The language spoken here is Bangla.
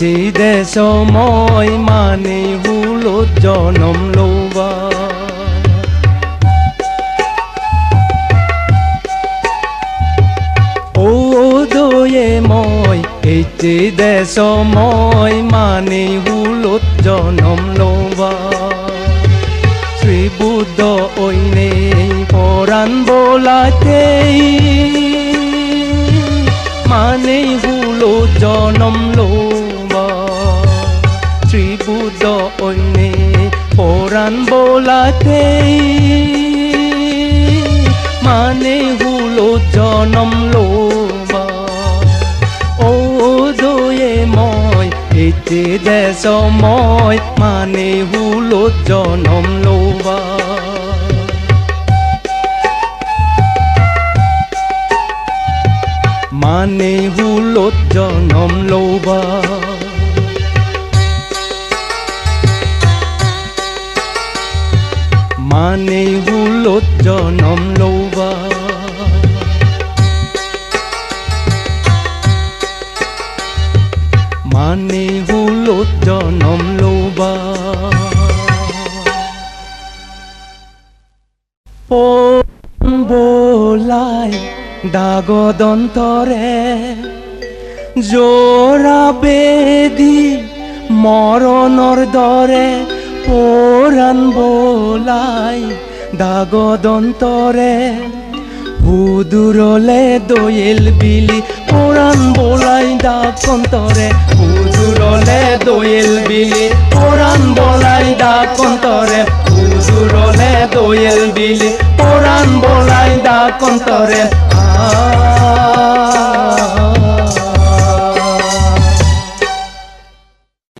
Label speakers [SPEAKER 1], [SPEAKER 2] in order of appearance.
[SPEAKER 1] চিদে সময় মানে হুলো জনম লোবা। ও দয়ে মই এই চিদে সময় মানে হুলো জনম লোবা। শ্রীবুদ্ধ ঐনে পরাণ বোলাতেই মানে হুলো জনম লোবা। পরাণ বোলাতেই মানে হুলো জনম লোবা ও দয়ে মই এতে দেশ মই মানে হুলো জনম লোবা মানে হুলো জনম লোবা মানে হুলো জনম লোবা। মানে হুলো জনম লোবা। বোলাই দাগদন্তরে জোৰা বেদি মৰণৰ দৰে পৰাণ বোলাই দাগদন্তৰে সুদূৰলে দৈল বিলি। পৰাণ বোলাই দাকন্তৰে সুদূৰলে দৈল বিলি। পৰাণ বোলাই দাকন্তৰে সুদূৰলে দৈল বিলি। পৰাণ বোলাই দাকন্তৰে